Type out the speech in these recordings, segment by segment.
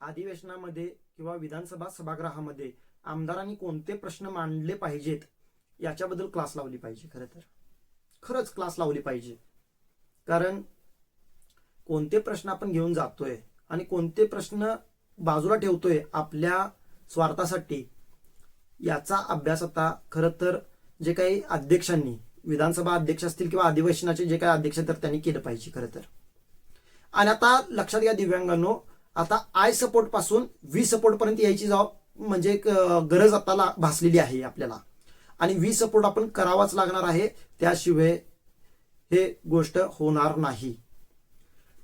अधिवेशनामध्ये किंवा विधानसभा सभागृहामध्ये आमदारांनी कोणते प्रश्न मांडले पाहिजेत याच्याबद्दल क्लास लावली पाहिजे खरं तर. खरंच क्लास लावली पाहिजे. कारण कोणते प्रश्न आपण घेऊन जातोय आणि कोणते प्रश्न बाजूला ठेवतोय आपल्या स्वार्थासाठी याचा अभ्यास आता खरं तर जे काही अध्यक्षांनी विधानसभा अध्यक्ष असतील किंवा अधिवेशनाचे जे काही अध्यक्ष आहेत, तर त्यांनी केलं पाहिजे खरं तर. आणि आता लक्षात घ्या दिव्यांगांनो आता आय सपोर्टपासून व्ही सपोर्ट पर्यंत यायची जबाब म्हणजे एक, गरज आता भासलेली आहे आपल्याला. आणि व्ही सपोर्ट आपण करावाच लागणार आहे त्याशिवाय हे गोष्ट होणार नाही.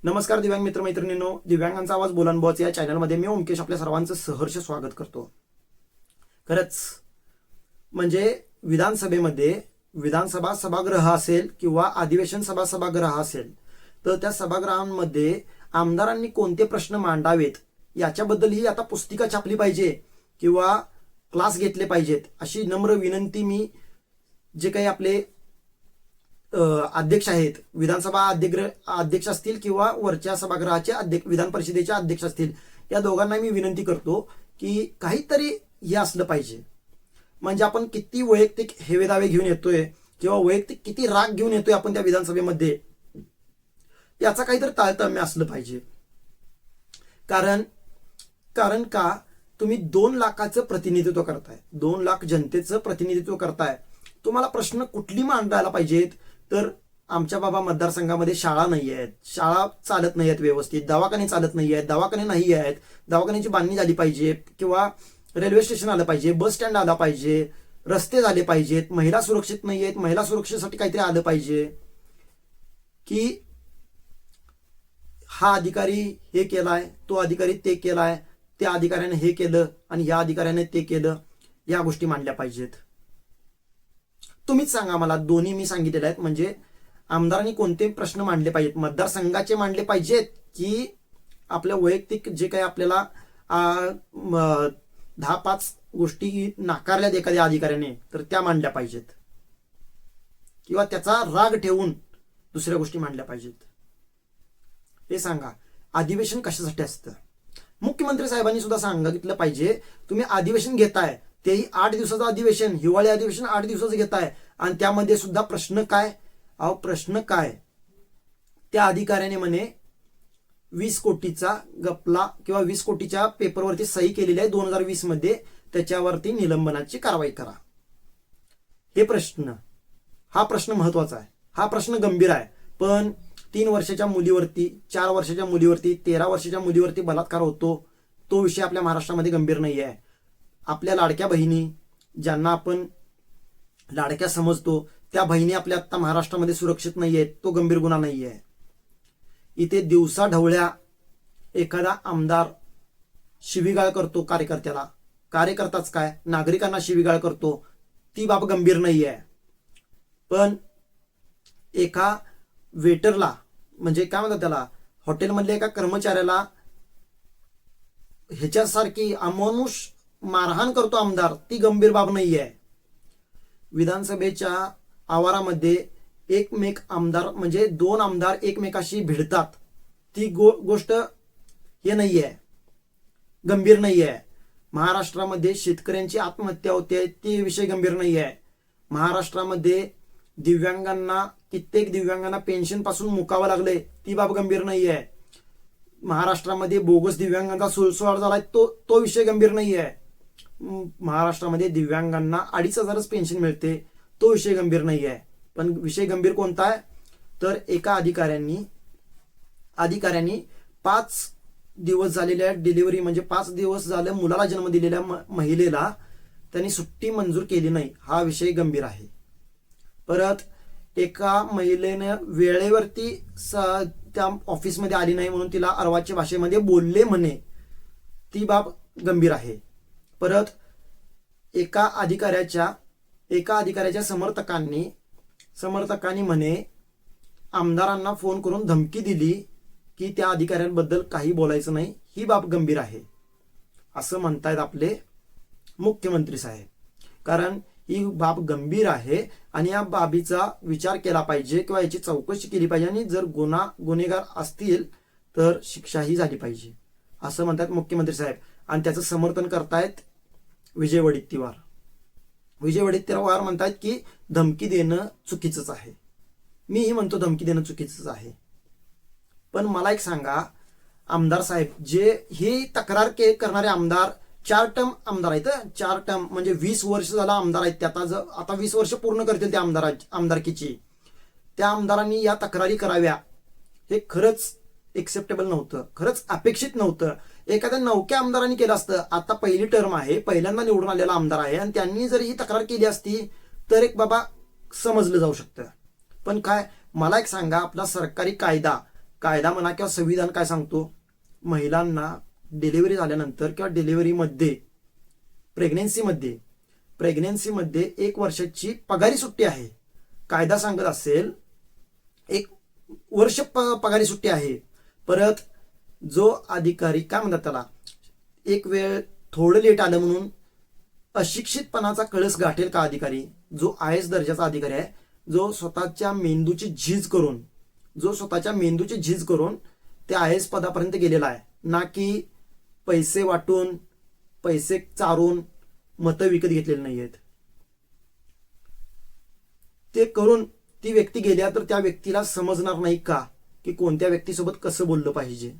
नमस्कार दिव्यांग मित्रमैत्रिणींनो. दिव्यांगांचा आवाज बोलन बॉच या चॅनलमध्ये मी ओमकेश आपल्या सर्वांचं सहर्ष स्वागत करतो. खरंच म्हणजे विधानसभेमध्ये विधानसभा सभागृह असेल किंवा अधिवेशन सभा सभागृह असेल तर त्या सभागृहांमध्ये आमदारांनी कोणते प्रश्न मांडावेत? याच्याबद्दल ही आता पुस्तिका छापली पाहिजे किंवा क्लास घेतले पाहिजेत. अशी नम्र विनंती मी जे काही आपले अध्यक्ष आहेत विधानसभा अध्यक्ष अध्यक्ष असतील किंवा वरच्या सभागृहाचे अध्यक्ष विधान परिषदेचे अध्यक्ष असतील या दोघांना मी विनंती करतो की काहीतरी हे असलं पाहिजे. म्हणजे आपण किती वैयक्तिक हेवेदावे घेऊन येतोय किंवा वैयक्तिक किती राग घेऊन येतोय आपण त्या विधानसभेमध्ये याचा काहीतरी तारतम्य असलं पाहिजे. कारण कारण का? तुम्ही दोन लाखाचं प्रतिनिधित्व करताय. दोन लाख जनतेचं प्रतिनिधित्व करताय. तुम्हाला प्रश्न कुठली मांडायला पाहिजेत? तर आमच्या बाबा मतदारसंघामध्ये शाळा नाही आहेत. शाळा चालत नाही आहेत व्यवस्थित. दवाखाने चालत नाही आहेत. दवाखाने नाही आहेत. दवाखान्याची बांधणी झाली पाहिजे किंवा रेल्वे स्टेशन आलं पाहिजे बस स्टँड आला पाहिजे रस्ते झाले पाहिजेत महिला सुरक्षित नाही आहेत महिला सुरक्षेसाठी काहीतरी आलं पाहिजे. की हा अधिकारी हे केलाय तो अधिकारी ते केलाय त्या अधिकाऱ्याने हे केलं आणि या अधिकाऱ्याने ते केलं या गोष्टी मांडल्या पाहिजेत. तुम्हीच सांगा मला दोन्ही मी सांगितलेले आहेत म्हणजे आमदारांनी कोणते प्रश्न मांडले पाहिजेत? मतदारसंघाचे मांडले पाहिजेत की आपल्या वैयक्तिक जे काही आपल्याला दहा पाच गोष्टी नाकारल्यात एखाद्या अधिकाऱ्याने तर त्या मांडल्या पाहिजेत. किंवा त्याचा राग ठेवून दुसऱ्या गोष्टी मांडल्या पाहिजेत. हे सांगा अधिवेशन कशासाठी असतं? मुख्यमंत्री साहेबांनी सुद्धा सांगितलं पाहिजे तुम्ही अधिवेशन घेताय तेही आठ दिवसाचं अधिवेशन हिवाळी अधिवेशन आठ दिवसाचं घेताय आणि त्यामध्ये सुद्धा प्रश्न काय? अहो प्रश्न काय? त्या अधिकाऱ्याने म्हणे वीस कोटीचा गपला किंवा वीस कोटीच्या पेपरवरती सही केलेली आहे दोन हजार वीसमध्ये त्याच्यावरती निलंबनाची कारवाई करा. हे प्रश्न हा प्रश्न महत्त्वाचा आहे. हा प्रश्न गंभीर आहे. पण तीन वर्षाच्या मुलीवरती चार वर्षाच्या मुलीवरती तेरा वर्षाच्या मुलीवरती बलात्कार होतो तो विषय आपल्या महाराष्ट्रामध्ये गंभीर नाही आहे आपल्या लाडक्या बहिणी ज्यांना आपण लाडक्या समजतो त्या बहिणी आपल्या आता महाराष्ट्रामध्ये सुरक्षित नाही आहेत तो गंभीर गुन्हा नाही आहे इथे दिवसा ढवळ्या एखादा आमदार शिवीगाळ करतो कार्यकर्त्याला. कार्यकर्ताच काय? नागरिकांना शिवीगाळ करतो. ती बाब गंभीर नाही आहे पण एका वेटरला म्हणजे काय म्हणतात त्याला? हॉटेलमधल्या एका कर्मचाऱ्याला ह्याच्यासारखी अमानुष मारहाण करतो आमदार. ती गंभीर बाब नाही आहे विधानसभेच्या आवारामध्ये एकमेक आमदार म्हणजे दोन आमदार एकमेकाशी भिडतात. ती गो गोष्ट हे नाही आहे गंभीर नाही आहे महाराष्ट्रामध्ये शेतकऱ्यांची आत्महत्या होते ते विषय गंभीर नाही आहे महाराष्ट्रामध्ये दिव्यांगांना कित्येक दिव्यांगांना पेन्शनपासून मुकावं लागले ती बाब गंभीर नाही आहे महाराष्ट्रामध्ये बोगस दिव्यांगांचा सुळसुळाट झालाय तो तो विषय गंभीर नाही आहे महाराष्ट्रामध्ये दिव्यांगांना अडीच हजारच पेन्शन मिळते तो विषय गंभीर नाही आहे पण विषय गंभीर कोणता आहे? तर एका अधिकाऱ्यांनी अधिकाऱ्यांनी पाच दिवस झालेल्या डिलिव्हरी म्हणजे पाच दिवस झाले मुलाला जन्म दिलेल्या महिलेला त्यांनी सुट्टी मंजूर केली नाही. हा विषय गंभीर आहे. परत एका महिलेनं वेळेवरती स- त्या ऑफिसमध्ये आली नाही म्हणून तिला अरवाच्या भाषेमध्ये बोलले म्हणे. ती बाब गंभीर आहे. परत एका अधिकाऱ्याच्या एका अधिकाऱ्याच्या समर्थकांनी समर्थकांनी म्हणे आमदारांना फोन करून धमकी दिली की त्या अधिकाऱ्यांबद्दल काही बोलायचं नाही ही बाब गंभीर आहे. असं म्हणतायत आपले मुख्यमंत्री साहेब. कारण ही बाब गंभीर आहे आणि या बाबीचा विचार केला पाहिजे किंवा याची चौकशी केली पाहिजे. आणि जर गुन्हा गुन्हेगार असतील तर शिक्षाही झाली पाहिजे. असं म्हणतात मुख्यमंत्री साहेब. आणि त्याचं समर्थन करतायत विजय वडेट्टीवार. विजय वडेट्टीवार म्हणतात की धमकी देणं चुकीचंच आहे. मीही म्हणतो धमकी देणं चुकीचंच आहे. पण मला एक सांगा आमदार साहेब जे ही तक्रार के करणारे आमदार चार टर्म आमदार आहेत चार टर्म म्हणजे वीस वर्ष झाला आमदार आहेत ते. आता जर आता वीस वर्ष पूर्ण करतील त्या आमदारा आमदारकीची. त्या आमदारांनी या तक्रारी कराव्या. हे खरंच एक्सेप्टेबल नव्हतं. खरंच अपेक्षित नव्हतं. एखाद्या नौक्या आमदारांनी केलं असतं. आता पहिली टर्म आहे. पहिल्यांदा निवडून आलेला आमदार आहे. आणि त्यांनी जर ही तक्रार केली असती तर एक बाबा समजलं जाऊ शकतं. पण काय? मला एक सांगा. आपला सरकारी कायदा. कायदा म्हणा किंवा संविधान काय सांगतो? महिलांना डिलिव्हरी झाल्यानंतर किंवा डिलिव्हरीमध्ये प्रेग्नेन्सीमध्ये प्रेग्नेन्सीमध्ये एक वर्षाची पगारी सुट्टी आहे. कायदा सांगत असेल एक वर्ष प- पगारी सुट्टी आहे. परत जो अधिकारी काय म्हणतात त्याला एक वेळ थोडं लेट आलं म्हणून अशिक्षितपणाचा कळस गाठेल का अधिकारी? जो आय एस दर्जाचा अधिकारी आहे जो स्वतःच्या मेंदूची झीज करून जो स्वतःच्या मेंदूची झीज करून त्या आय एस पदापर्यंत गेलेला आहे. ना की पैसे वाटून पैसे चारून मतं विकत घेतलेली नाही आहेत ते करून ती व्यक्ती गेल्या तर त्या व्यक्तीला समजणार नाही का की कोणत्या व्यक्तीसोबत कसं बोललं पाहिजे?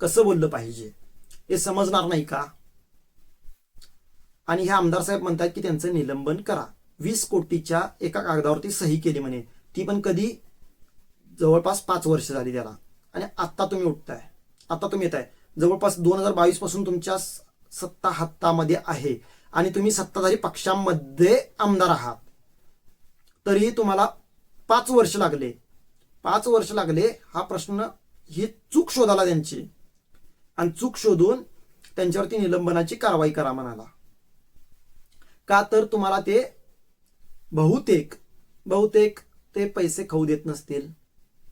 कसं बोललं पाहिजे? हे समजणार नाही का? आणि हे आमदार साहेब म्हणतात की त्यांचं निलंबन करा. वीस कोटीच्या एका कागदावरती सही केली म्हणे. ती पण कधी? जवळपास पाच वर्ष झाली त्याला. आणि आत्ता तुम्ही उठताय. आता तुम्ही येत आहे जवळपास दोन हजार बावीसपासून तुमच्या सत्ता हातामध्ये आहे. आणि तुम्ही सत्ताधारी पक्षामध्ये आमदार आहात. तरीही तुम्हाला पाच वर्ष लागले. पाच वर्ष लागले हा प्रश्न ही चूक शोधाला त्यांची. आणि चूक शोधून त्यांच्यावरती निलंबनाची कारवाई करा म्हणाला. का तर तुम्हाला ते बहुतेक बहुतेक ते पैसे खाऊ देत नसतील.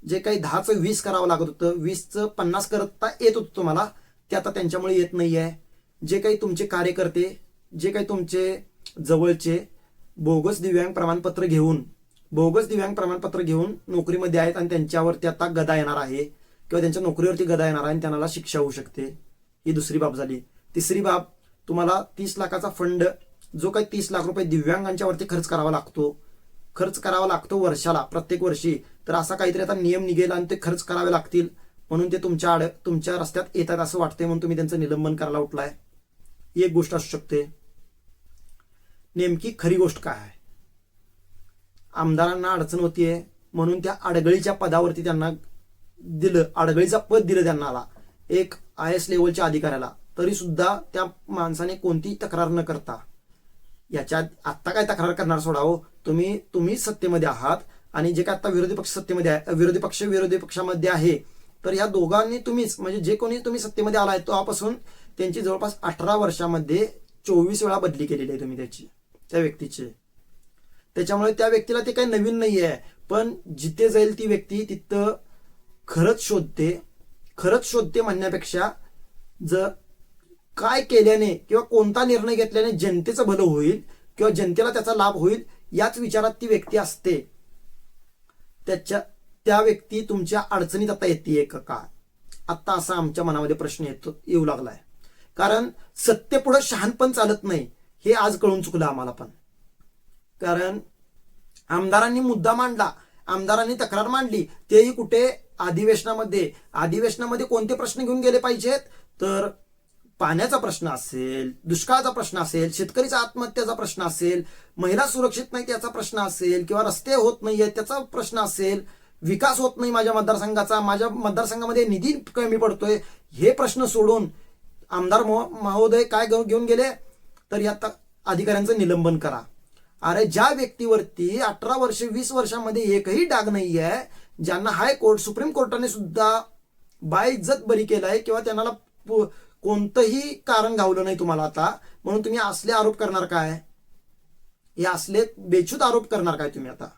जे काही दहाचं वीस करावं लागत होतं वीसचं पन्नास करता येत होतं तुम्हाला ते आता त्यांच्यामुळे येत नाही आहे जे काही तुमचे कार्यकर्ते जे काही तुमचे जवळचे बोगस दिव्यांग प्रमाणपत्र घेऊन बोगस दिव्यांग प्रमाणपत्र घेऊन नोकरीमध्ये आहेत आणि त्यांच्यावरती आता गदा येणार आहे किंवा त्यांच्या नोकरीवरती गदा येणार आहे आणि त्यांना शिक्षा होऊ शकते. ही दुसरी बाब झाली. तिसरी बाब तुम्हाला तीस लाखाचा फंड जो काही तीस लाख रुपये दिव्यांगांच्यावरती खर्च करावा लागतो खर्च करावा लागतो वर्षाला प्रत्येक वर्षी. तर असा काहीतरी आता नियम निघेल आणि ते खर्च करावे लागतील. म्हणून ते तुमच्या आड तुमच्या रस्त्यात येतात असं वाटतंय म्हणून तुम्ही त्यांचं निलंबन करायला उठलाय. ही एक गोष्ट असू शकते. नेमकी खरी गोष्ट काय आहे? आमदारांना अडचण होतीये म्हणून त्या अडगळीच्या पदावरती त्यांना दिलं अडगळीचा पद दिलं त्यांना आला एक आय एस लेवलच्या अधिकाऱ्याला. तरी सुद्धा त्या माणसाने कोणतीही तक्रार न करता याच्यात आत्ता काय तक्रार करणार सोडावं हो. तुम्ही तुम्ही सत्तेमध्ये आहात आणि जे काय आता विरोधी पक्ष सत्तेमध्ये आहे विरोधी पक्ष विरोधी पक्षामध्ये आहे तर या दोघांनी तुम्हीच म्हणजे जे कोणी तुम्ही सत्तेमध्ये आलाय तोपासून त्यांची जवळपास अठरा वर्षामध्ये चोवीस वेळा बदली केलेली आहे तुम्ही त्याची त्या व्यक्तीची. त्याच्यामुळे त्या व्यक्तीला ते काही नवीन नाही आहे पण जिथे जाईल ती व्यक्ती तिथं खरंच शोधते खरंच शोधते म्हणण्यापेक्षा जर काय केल्याने किंवा कोणता निर्णय घेतल्याने जनतेचं भलं होईल किंवा जनतेला त्याचा लाभ होईल याच विचारात ती व्यक्ती असते. त्याच्या त्या व्यक्ती तुमच्या अडचणीत आता येते का का आता असा आमच्या मनामध्ये प्रश्न येतो येऊ लागलाय. कारण सत्य पुढे शहाणपण चालत नाही हे आज कळून चुकलं आम्हाला पण. कारण आमदारांनी मुद्दा मांडला आमदारांनी तक्रार मांडली तेही कुठे अधिवेशनामध्ये अधिवेशनामध्ये कोणते प्रश्न घेऊन गेले पाहिजेत? तर पाण्याचा प्रश्न असेल दुष्काळाचा प्रश्न असेल शेतकरीचा आत्महत्याचा प्रश्न असेल महिला सुरक्षित नाही त्याचा प्रश्न असेल किंवा रस्ते होत नाहीये त्याचा प्रश्न असेल विकास होत नाही माझ्या मतदारसंघाचा माझ्या मतदारसंघामध्ये निधी कमी पडतोय हे प्रश्न सोडून आमदार महो- महोदय काय घेऊन गेले? तर या अधिकाऱ्यांचं निलंबन करा. अरे ज्या व्यक्तीवरती अठरा वर्ष वीस वर्षामध्ये एकही डाग नाही आहे ज्यांना हायकोर्ट सुप्रीम कोर्टाने सुद्धा बाय इज्जत बरी केलाय किंवा त्यांना पु- कोणतंही कारण गावलं नाही तुम्हाला आता. म्हणून तुम्ही असले आरोप करणार काय? हे असले बेछूत आरोप करणार काय तुम्ही आता?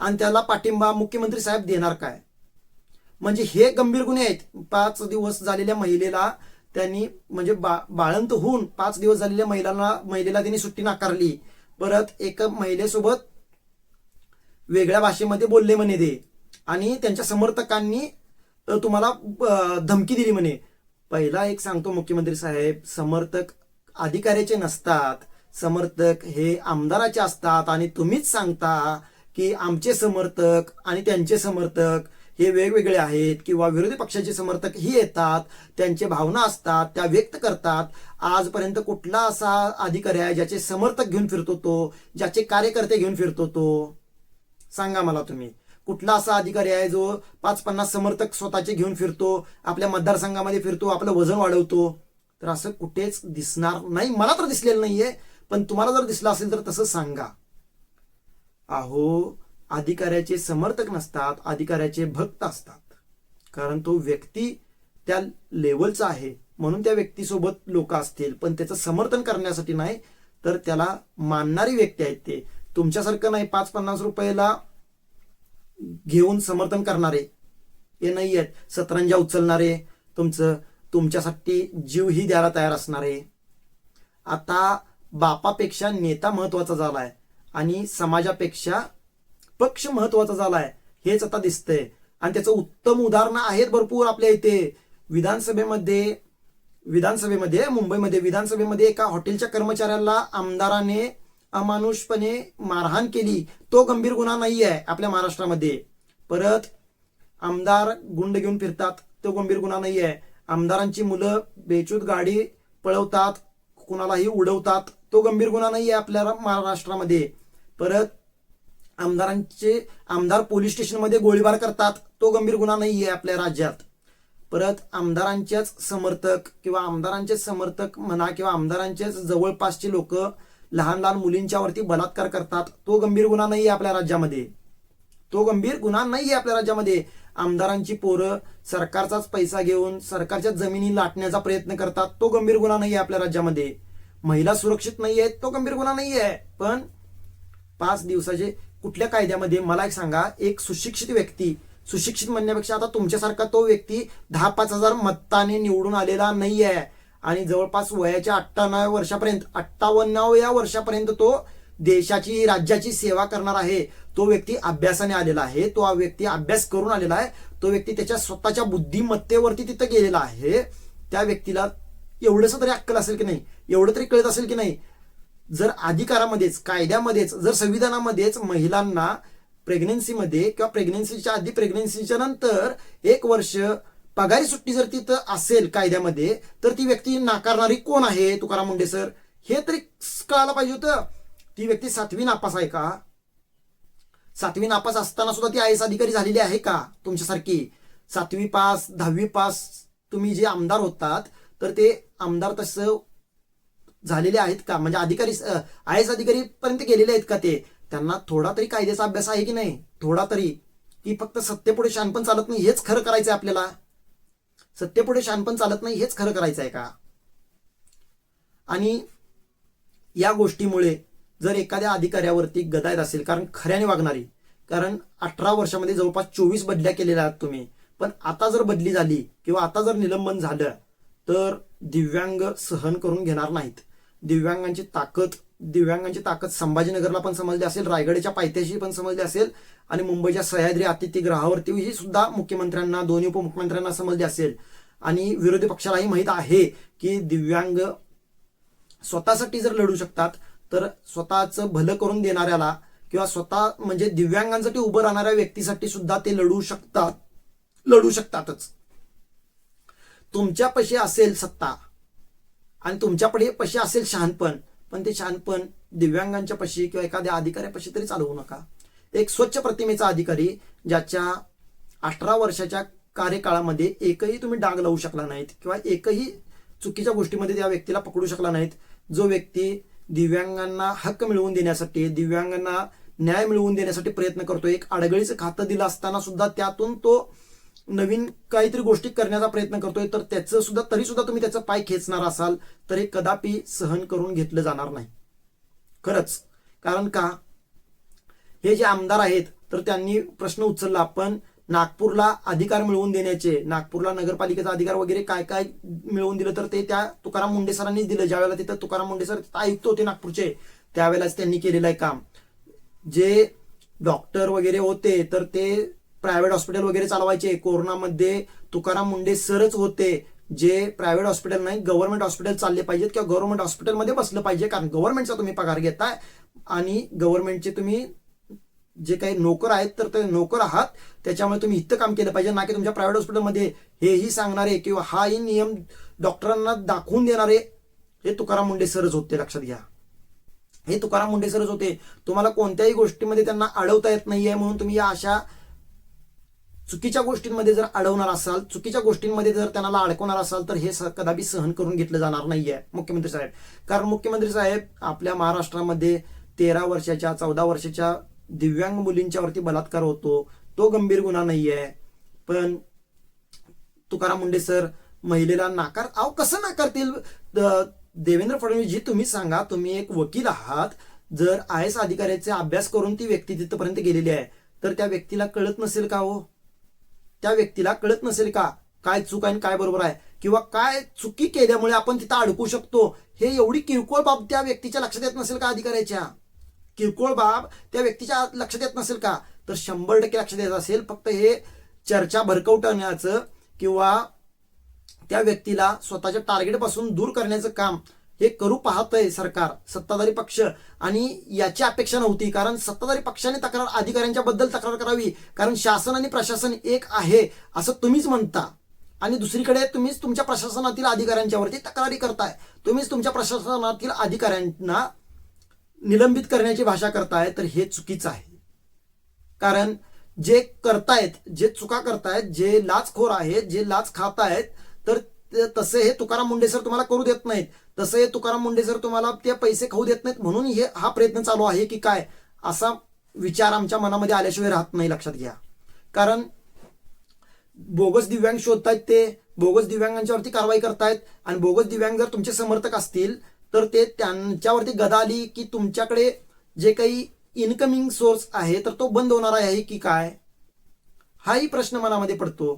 आणि त्याला पाठिंबा मुख्यमंत्री साहेब देणार काय? म्हणजे हे गंभीर गुन्हे आहेत. पाच दिवस झालेल्या महिलेला त्यांनी म्हणजे बा बाळंत होऊन पाच दिवस झालेल्या महिलांना महिलेला त्यांनी सुट्टी नाकारली. परत एका महिलेसोबत वेगळ्या भाषेमध्ये बोलले म्हणे ते. आणि त्यांच्या समर्थकांनी तुम्हाला धमकी दिली म्हणे. पहिला एक सांगतो मुख्यमंत्री साहेब समर्थक अधिकाऱ्याचे नसतात. समर्थक हे आमदाराचे असतात आणि तुम्हीच सांगता की आमचे समर्थक आणि त्यांचे समर्थक हे वेगवेगळे आहेत किंवा विरोधी पक्षाचे समर्थक ही येतात त्यांचे भावना असतात त्या व्यक्त करतात. आजपर्यंत कुठला असा अधिकारी आहे ज्याचे समर्थक घेऊन फिरतो तो ज्याचे कार्यकर्ते घेऊन फिरतो तो? सांगा मला तुम्ही. कुठला असा अधिकारी आहे जो पाच पन्नास समर्थक स्वतःचे घेऊन फिरतो आपल्या मतदारसंघामध्ये फिरतो आपलं वजन वाढवतो. तर असं कुठेच दिसणार नाही. मला तर दिसलेलं नाहीये पण तुम्हाला जर दिसलं असेल तर तसं सांगा. अहो अधिकाऱ्याचे समर्थक नसतात अधिकाऱ्याचे भक्त असतात. कारण तो व्यक्ती त्या लेवलचा आहे. म्हणून त्या व्यक्तीसोबत लोक असतील. पण त्याचं समर्थन करण्यासाठी नाही तर त्याला मानणारी व्यक्ती आहेत ते. तुमच्यासारखं नाही पाच पन्नास रुपयाला घेऊन समर्थन करणारे. हे नाही आहेत सतरंजा उचलणारे तुमचं तुमच्यासाठी जीवही द्यायला तयार असणारे. आता बापापेक्षा नेता महत्त्वाचा झालाय आणि समाजापेक्षा पक्ष महत्त्वाचा झालाय हेच आता दिसतंय. आणि त्याचं उत्तम उदाहरणं आहेत भरपूर आपल्या इथे. विधानसभेमध्ये विधानसभेमध्ये मुंबईमध्ये विधानसभेमध्ये एका हॉटेलच्या कर्मचाऱ्याला आमदाराने अमानुषपणे मारहाण केली तो गंभीर गुन्हा नाही आहे आपल्या महाराष्ट्रामध्ये. परत आमदार गुंड घेऊन फिरतात तो गंभीर गुन्हा नाही आहे आमदारांची मुलं बेचूत गाडी पळवतात कुणालाही उडवतात तो गंभीर गुन्हा नाही आहे आपल्या महाराष्ट्रामध्ये. परत आमदारांचे आमदार पोलीस स्टेशनमध्ये गोळीबार करतात तो गंभीर गुन्हा नाही आहे आपल्या राज्यात. परत आमदारांच्याच समर्थक किंवा आमदारांचे समर्थक म्हणा किंवा आमदारांचेच जवळपासचे लोक लहान लहान मुलींच्यावरती बलात्कार करतात. तो गंभीर गुन्हा नाही आहे आपल्या राज्यामध्ये. तो गंभीर गुन्हा नाही आहे आपल्या राज्यामध्ये. आमदारांची पोरं सरकारचाच पैसा घेऊन सरकारच्या जमिनी लाटण्याचा प्रयत्न करतात. तो गंभीर गुन्हा नाही आहे आपल्या राज्यामध्ये. महिला सुरक्षित नाही आहेत तो गंभीर गुन्हा नाही आहे पण पाच दिवसाचे कुठल्या कायद्यामध्ये मला एक सांगा एक सुशिक्षित व्यक्ती सुशिक्षित म्हणण्यापेक्षा आता तुमच्यासारखा तो व्यक्ती दहा पाच हजार मताने निवडून आलेला नाही आहे आणि जवळपास वयाच्या अठ्ठावन्नाव्या वर्षापर्यंत अठ्ठावन्नाव्या वर्षापर्यंत तो देशाची राज्याची सेवा करणार आहे. तो व्यक्ती अभ्यासाने आलेला आहे. तो व्यक्ती अभ्यास करून आलेला आहे. तो व्यक्ती त्याच्या स्वतःच्या बुद्धिमत्तेवरती तिथं गेलेला आहे. त्या व्यक्तीला एवढंसं तरी अक्कल असेल की नाही? एवढं तरी कळत असेल की नाही? जर अधिकारामध्येच कायद्यामध्येच जर संविधानामध्येच महिलांना प्रेग्नेन्सीमध्ये किंवा प्रेग्नेन्सीच्या आधी प्रेग्नेन्सीच्या नंतर एक वर्ष पगारी सुट्टी जर तिथं असेल कायद्यामध्ये तर ती व्यक्ती नाकारणारी कोण आहे? तुकाराम मुंडे सर? हे तरी कळायला पाहिजे होतं. ती व्यक्ती सातवी नापास आहे का? सातवी नापास असताना सुद्धा ती आय एस अधिकारी झालेली आहे का? तुमच्यासारखी. सातवी पास दहावी पास तुम्ही जे आमदार होतात तर ते आमदार तसं झालेले आहेत का? म्हणजे अधिकारी आय एस अधिकारी पर्यंत गेलेले आहेत का ते? त्यांना थोडा तरी कायद्याचा अभ्यास आहे की नाही? थोडा तरी. की फक्त सत्तेपुढे शानपण चालत नाही. हेच खरं करायचं आहे आपल्याला. सत्तेपुढे शानपण चालत नाही हेच खरं करायचं आहे का? आणि या गोष्टीमुळे जर एखाद्या अधिकाऱ्यावरती गदायत असेल कारण खऱ्याने वागणारी कारण अठरा वर्षामध्ये जवळपास चोवीस बदल्या केलेल्या आहात तुम्ही पण आता जर बदली झाली किंवा आता जर निलंबन झालं तर दिव्यांग सहन करून घेणार नाहीत. दिव्यांगांची ताकद दिव्यांगांची ताकद संभाजीनगरला पण समजली असेल रायगडच्या पायथ्याशी पण समजली असेल आणि मुंबईच्या सह्याद्री अतिथीगृहावरती ही सुद्धा मुख्यमंत्र्यांना दोन्ही उपमुख्यमंत्र्यांना समजली असेल. आणि विरोधी पक्षालाही माहीत आहे की दिव्यांग स्वतःसाठी जर लढू शकतात तर स्वतःचं भलं करून देणाऱ्याला किंवा स्वतः म्हणजे दिव्यांगांसाठी उभं राहणाऱ्या व्यक्तीसाठी सुद्धा ते लढू शकतात लढू शकतातच. तुमच्यापाशी असेल सत्ता आणि तुमच्याकडे पशी असेल शहाणपण पण ते शहाणपण दिव्यांगांच्या पशी किंवा एखाद्या अधिकाऱ्यापाशी तरी चालवू नका. एक स्वच्छ प्रतिमेचा अधिकारी ज्याच्या अठरा वर्षाच्या कार्यकाळामध्ये एकही तुम्ही डाग लावू शकला नाहीत किंवा एकही चुकीच्या गोष्टीमध्ये त्या व्यक्तीला पकडू शकला नाहीत जो व्यक्ती दिव्यांगांना हक्क मिळवून देण्यासाठी दिव्यांगांना न्याय मिळवून देण्यासाठी प्रयत्न करतो. एक अडगळीचं खातं दिलं असताना सुद्धा त्यातून तो नवीन काहीतरी गोष्टी करण्याचा प्रयत्न करतोय तर त्याचं सुद्धा तरी सुद्धा तुम्ही त्याचं पाय खेचणार असाल तर हे कदापि सहन करून घेतलं जाणार नाही. खरंच. कारण का? हे जे आमदार आहेत तर त्यांनी प्रश्न उचलला पण नागपूरला अधिकार मिळवून देण्याचे नागपूरला नगरपालिकेचा अधिकार वगैरे काय काय मिळवून दिलं तर ते त्या तुकाराम मुंडे सरांनीच दिलं. ज्यावेळेला तिथं तुकाराम मुंडे सर आयुक्त होते नागपूरचे त्यावेळेलाच त्यांनी केलेलं आहे काम. जे डॉक्टर वगैरे होते तर ते प्रायव्हेट हॉस्पिटल वगैरे चालवायचे. कोरोनामध्ये तुकाराम मुंडे सरच होते जे प्रायव्हेट हॉस्पिटल नाही गव्हर्नमेंट हॉस्पिटल चालले पाहिजेत किंवा गव्हर्नमेंट हॉस्पिटलमध्ये बसलं पाहिजे कारण गव्हर्नमेंटचा तुम्ही पगार घेताय आणि गव्हर्नमेंटचे तुम्ही जे काही नोकर आहेत तर ते नोकर आहात. त्याच्यामुळे तुम्ही इथं काम केलं पाहिजे ना की तुमच्या प्रायव्हेट हॉस्पिटलमध्ये. हेही सांगणारे किंवा हाही नियम डॉक्टरांना दाखवून देणारे हे तुकाराम मुंडे सरच होते लक्षात घ्या. हे तुकाराम मुंडे सरच होते. तुम्हाला कोणत्याही गोष्टीमध्ये त्यांना अडवता येत नाहीये म्हणून तुम्ही या अशा चुकीच्या गोष्टींमध्ये जर अडवणार असाल चुकीच्या गोष्टींमध्ये जर त्यांना अडकवणार असाल तर हे स- कदापि सहन करून घेतलं जाणार नाहीये मुख्यमंत्री साहेब. कारण मुख्यमंत्री साहेब आपल्या महाराष्ट्रामध्ये तेरा वर्षाच्या चौदा वर्षाच्या दिव्यांग मुलींच्यावरती बलात्कार होतो. तो गंभीर गुन्हा नाहीये. पण तुकाराम मुंडे सर महिलेला नाकार अहो कसं नाकारतील? देवेंद्र फडणवीस जी तुम्ही सांगा तुम्ही एक वकील आहात. जर आय एस अधिकाऱ्याचा अभ्यास करून ती व्यक्ती तिथपर्यंत गेलेली आहे तर त्या व्यक्तीला कळत नसेल का हो? त्या व्यक्तीला कळत नसेल का काय चूक आहे आणि काय बरोबर आहे? किंवा काय चुकी केल्यामुळे आपण तिथं अडकू शकतो? हे एवढी किरकोळ बाब त्या व्यक्तीच्या लक्षात येत नसेल का अधिकाऱ्याच्या? किरकोळ बाब त्या व्यक्तीच्या लक्षात येत नसेल का? तर शंभर टक्के लक्षात येत असेल. फक्त हे चर्चा भरकवटण्याचं किंवा त्या व्यक्तीला स्वतःच्या टार्गेटपासून दूर करण्याचं काम हे करू पाहतंय सरकार सत्ताधारी पक्ष. आणि याची अपेक्षा नव्हती कारण सत्ताधारी पक्षाने तक्रार अधिकाऱ्यांच्या बद्दल तक्रार करावी कारण शासन आणि प्रशासन एक आहे असं तुम्हीच म्हणता. आणि दुसरीकडे तुम्हीच तुमच्या प्रशासनातील अधिकाऱ्यांच्यावरती तक्रारी करताय. तुम्हीच तुमच्या प्रशासनातील अधिकाऱ्यांना निलंबित करण्याची भाषा करताय तर हे चुकीचं आहे. कारण जे करतायत जे चुका करतायत जे लाचखोर आहेत जे लाच खात आहेत तर तसे हे तुकाराम मुंडे सर तुम्हाला करू देत नाहीत. तसे हे तुकाराम मुंडे सर तुम्हाला ते पैसे खाऊ देत नाहीत. म्हणून हे हा प्रयत्न चालू आहे की काय? असा विचार आमच्या मनामध्ये आल्याशिवाय राहत नाही लक्षात घ्या. कारण बोगस दिव्यांग शोधतायत ते बोगस दिव्यांगांच्यावरती कारवाई करतायत आणि बोगस दिव्यांग जर तुमचे समर्थक असतील तर ते त्यांच्यावरती गदा आली की तुमच्याकडे जे काही इन्कमिंग सोर्स आहे तर तो बंद होणार आहे की काय? हाही प्रश्न मनामध्ये पडतो.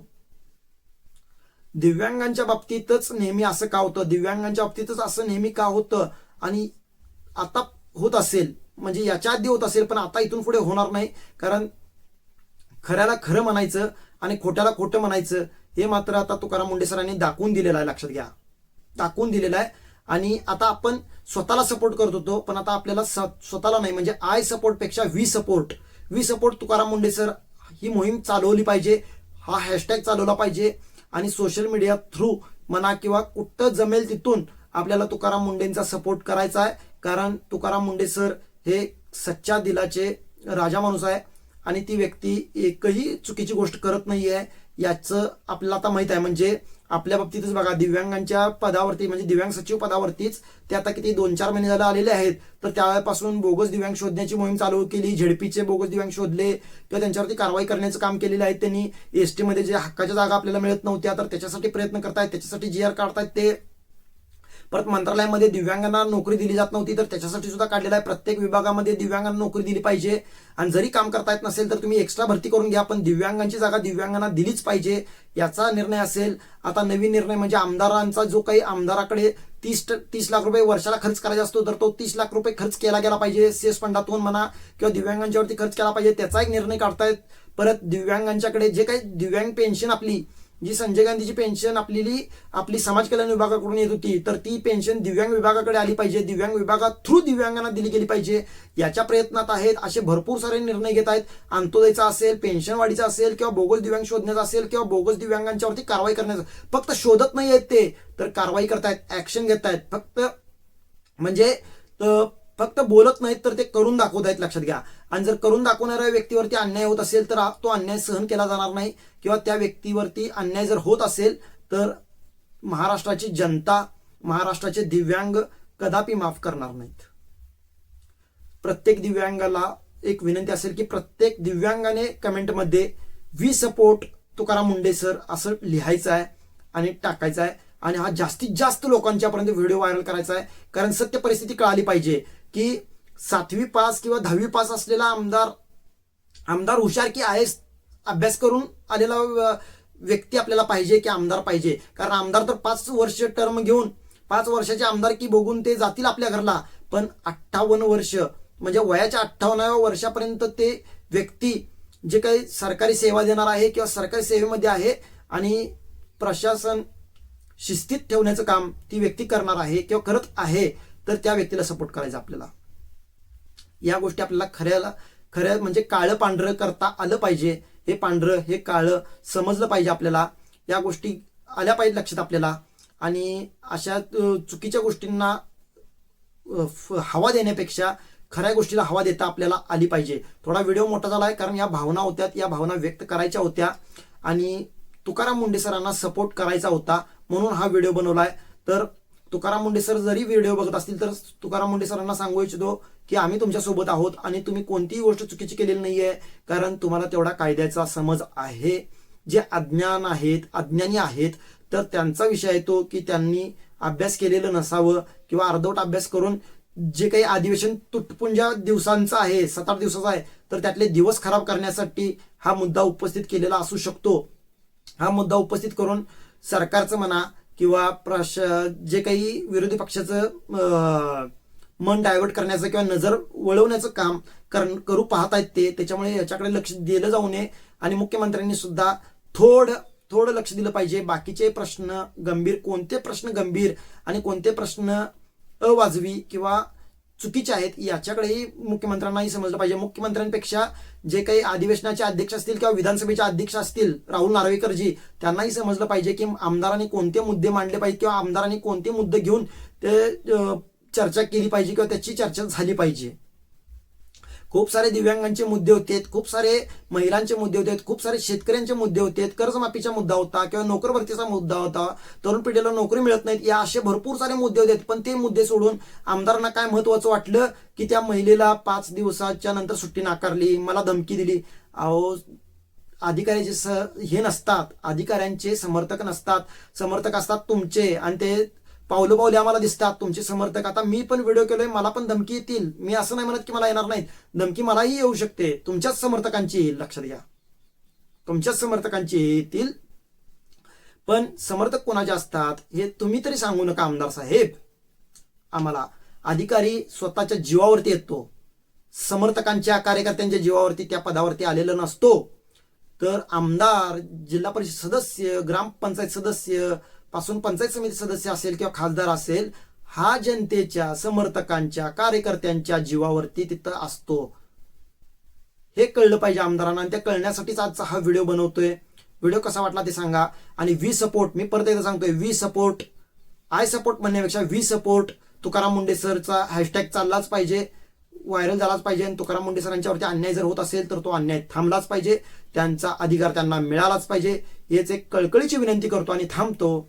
दिव्यांगांच्या बाबतीतच नेहमी असं का होतं? दिव्यांगांच्या बाबतीतच असं नेहमी का होतं? आणि आता होत असेल म्हणजे याच्या आधी होत असेल पण आता इथून पुढे होणार नाही. कारण खऱ्याला खरं म्हणायचं आणि खोट्याला खोटं म्हणायचं हे मात्र आता तुकाराम मुंडे सरांनी दाखवून दिलेलं आहे लक्षात घ्या. दाखवून दिलेलं आहे. आणि आता आपण स्वतःला सपोर्ट करत होतो पण आता आपल्याला स- स्वतःला नाही म्हणजे I सपोर्टपेक्षा we support we support Tukaram Munde sir ही मोहीम चालवली पाहिजे. हा हॅशटॅग चालवला पाहिजे. आणि सोशल मीडिया थ्रू म्हणा किंवा कुठं जमेल तिथून आपल्याला तुकाराम मुंडेंचा सपोर्ट करायचा आहे. कारण तुकाराम मुंडे सर हे सच्च्या दिलाचे राजा माणूस आहे. आणि ती व्यक्ती एकही चुकीची गोष्ट करत नाही आहे याचं आपल्याला आता माहीत आहे. म्हणजे आपल्या बाबतीतच बघा दिव्यांगांच्या पदावरती म्हणजे दिव्यांग सचिव पदावरतीच ते आता किती दोन चार महिने झाले आलेले आहेत. तर त्यापासून बोगस दिव्यांग शोधण्याची मोहीम चालू केली झेडपीचे बोगस दिव्यांग शोधले किंवा त्यांच्यावरती कारवाई करण्याचं काम केलेलं आहे. त्यांनी एसटीमध्ये जे हक्काच्या जागा आपल्याला मिळत नव्हत्या तर त्याच्यासाठी प्रयत्न करतायत त्याच्यासाठी जी आर काढतायत ते परत मंत्रालयामध्ये दिव्यांगांना नोकरी दिली जात नव्हती तर त्याच्यासाठी सुद्धा काढलेला आहे. प्रत्येक विभागामध्ये दिव्यांगांना नोकरी दिली पाहिजे. आणि जरी काम करता येत नसेल तर तुम्ही एक्स्ट्रा भरती करून घ्या पण दिव्यांगांची जागा दिव्यांगांना दिलीच पाहिजे याचा निर्णय असेल. आता नवीन निर्णय म्हणजे आमदारांचा जो काही आमदाराकडे तीस तीस लाख रुपये वर्षाला खर्च करायचा असतो तर तो तीस लाख रुपये खर्च केला गेला पाहिजे सेस फंडातून म्हणा किंवा दिव्यांगांच्यावरती खर्च केला पाहिजे त्याचा एक निर्णय काढतायत. परत दिव्यांगांच्याकडे जे काही दिव्यांग पेन्शन आपली जी संजय गांधीची पेन्शन आपली आपली समाज कल्याण विभागाकडून येत होती तर ती पेन्शन दिव्यांग विभागाकडे आली पाहिजे. दिव्यांग विभागात थ्रू दिव्यांगांना दिली गेली पाहिजे. याच्या प्रयत्नात आहेत असे भरपूर सारे निर्णय घेत आहेत. अंत्योदयचा असेल पेन्शन वाढीचा असेल किंवा बोगस दिव्यांग शोधण्याचा असेल किंवा बोगस दिव्यांगांच्यावरती कारवाई करण्याचा. फक्त शोधत नाही आहेत ते तर कारवाई करतायत ऍक्शन घेत आहेत फक्त म्हणजे फक्त बोलत नाहीत तर ते करून दाखवत आहेत लक्षात घ्या. आणि जर करून दाखवणाऱ्या व्यक्तीवरती अन्याय होत असेल तर तो अन्याय सहन केला जाणार नाही. किंवा त्या व्यक्तीवरती अन्याय जर होत असेल तर महाराष्ट्राची जनता महाराष्ट्राचे दिव्यांग कदापि माफ करणार नाहीत. प्रत्येक दिव्यांगाला एक विनंती असेल की प्रत्येक दिव्यांगाने कमेंटमध्ये we support Tukaram Munde sir असं लिहायचं आहे आणि टाकायचं आहे. आणि हा जास्तीत जास्त लोकांच्यापर्यंत व्हिडिओ व्हायरल करायचा आहे. कारण सत्य परिस्थिती कळाली पाहिजे. की सातवी पास किंवा दहावी पास असलेला आमदार आमदार हुशार की आय एस अभ्यास करून आलेला व्यक्ती आपल्याला पाहिजे की आमदार पाहिजे. कारण आमदार तर पाच वर्ष टर्म घेऊन पाच वर्षाचे आमदार की बघून ते जातील आपल्या घरला. पण अठ्ठावन्न वर्ष म्हणजे वयाच्या अठ्ठावन्नाव्या वर्षापर्यंत ते व्यक्ती जे काही सरकारी सेवा देणार आहे किंवा सरकारी सेवेमध्ये आहे आणि प्रशासन शिस्तीत ठेवण्याचं काम ती व्यक्ती करणार आहे किंवा करत आहे तर त्या व्यक्तीला सपोर्ट करायचा आपल्याला. या गोष्टी आपल्याला खऱ्याला खऱ्या म्हणजे काळं पांढरं करता आलं पाहिजे. हे पांढरं हे काळं समजलं पाहिजे आपल्याला. या गोष्टी आल्या पाहिजे लक्षात आपल्याला. आणि अशा चुकीच्या गोष्टींना फ- हवा देण्यापेक्षा खऱ्या गोष्टीला हवा देता आपल्याला आली पाहिजे. थोडा व्हिडिओ मोठा झाला आहे कारण या भावना होत्या या भावना व्यक्त करायच्या होत्या. आणि तुकाराम मुंडे सरांना सपोर्ट करायचा होता म्हणून हा व्हिडिओ बनवला आहे तर तुकाराम मुंडे सर जरी व्हिडिओ बघत असतील तर तुकाराम मुंडे सरांना सांगू इच्छितो की आम्ही तुमच्यासोबत आहोत आणि तुम्ही कोणतीही गोष्ट चुकीची केलेली नाहीये कारण तुम्हाला तेवढा कायद्याचा समज आहे. जे अज्ञान आहेत अज्ञानी आहेत तर त्यांचा विषय येतो की त्यांनी अभ्यास केलेलं नसावं किंवा अर्धवट अभ्यास करून जे काही अधिवेशन तुटपुंजा दिवसांचं आहे सात आठ दिवसाचं आहे तर त्यातले दिवस खराब करण्यासाठी हा मुद्दा उपस्थित केलेला असू शकतो. हा मुद्दा उपस्थित करून सरकारचं म्हणा किंवा प्रश जे काही विरोधी पक्षाचं मन डायव्हर्ट करण्याचं किंवा नजर वळवण्याचं काम कर करू पाहत आहेत ते त्याच्यामुळे याच्याकडे लक्ष दिलं जाऊ नये. आणि मुख्यमंत्र्यांनी सुद्धा थोडं थोडं लक्ष दिलं पाहिजे. बाकीचे प्रश्न गंभीर कोणते प्रश्न गंभीर आणि कोणते प्रश्न अवाजवी किंवा चुकीचे आहेत याच्याकडेही मुख्यमंत्र्यांनाही समजलं पाहिजे. मुख्यमंत्र्यांपेक्षा जे काही अधिवेशनाचे अध्यक्ष असतील किंवा विधानसभेचे अध्यक्ष असतील राहुल नार्वेकरजी त्यांनाही समजलं पाहिजे की आमदारांनी कोणते मुद्दे मांडले पाहिजे किंवा आमदारांनी कोणते मुद्दे घेऊन ते चर्चा केली पाहिजे किंवा त्याची चर्चा झाली पाहिजे. खूप सारे दिव्यांगांचे मुद्दे होते खूप सारे महिलांचे मुद्दे होते खूप सारे शेतकऱ्यांचे मुद्दे होते कर्जमाफीचा मुद्दा होता किंवा नोकर भरतीचा मुद्दा होता. तरुण पिढीला नोकरी मिळत नाहीत या असे भरपूर सारे मुद्दे होते. पण ते मुद्दे सोडून आमदारांना काय महत्वाचं वाटलं? की त्या महिलेला पाच दिवसाच्या नंतर सुट्टी नाकारली मला धमकी दिली. अहो अधिकाऱ्याचे स हे नसतात. अधिकाऱ्यांचे समर्थक नसतात. समर्थक असतात तुमचे. आणि ते पावलोपावली आम्हाला दिसतात तुमचे समर्थक. आता मी पण व्हिडिओ केलोय मला पण धमकी येतील. मी असं नाही म्हणत की मला येणार नाही धमकी मलाही येऊ शकते. तुमच्याच समर्थकांची येईल लक्षात घ्या. तुमच्याच समर्थकांची येतील. पण समर्थक कोणाचे असतात हे तुम्ही तरी सांगू नका आमदार साहेब. आम्हाला अधिकारी स्वतःच्या जीवावरती येतो. समर्थकांच्या कार्यकर्त्यांच्या जीवावरती त्या पदावरती आलेला नसतो. तर आमदार जिल्हा परिषद सदस्य ग्रामपंचायत सदस्य पासून पंचायत समिती सदस्य असेल किंवा खासदार असेल हा जनतेच्या समर्थकांच्या कार्यकर्त्यांच्या जीवावरती तिथं असतो. हे कळलं पाहिजे आमदारांना आणि त्या कळण्यासाठीच आजचा हा व्हिडिओ बनवतोय. व्हिडिओ कसा वाटला ते सांगा. आणि वी सपोर्ट मी परत एकदा सांगतोय वी सपोर्ट आय सपोर्ट म्हणण्यापेक्षा वी सपोर्ट तुकाराम मुंडे सरचा हॅशटॅग चाललाच पाहिजे व्हायरल झालाच पाहिजे आणि तुकाराम मुंडे सरांच्यावरती अन्याय जर होत असेल तर तो अन्याय थांबलाच पाहिजे. त्यांचा अधिकार त्यांना मिळालाच पाहिजे. हेच एक कळकळीची विनंती करतो आणि थांबतो.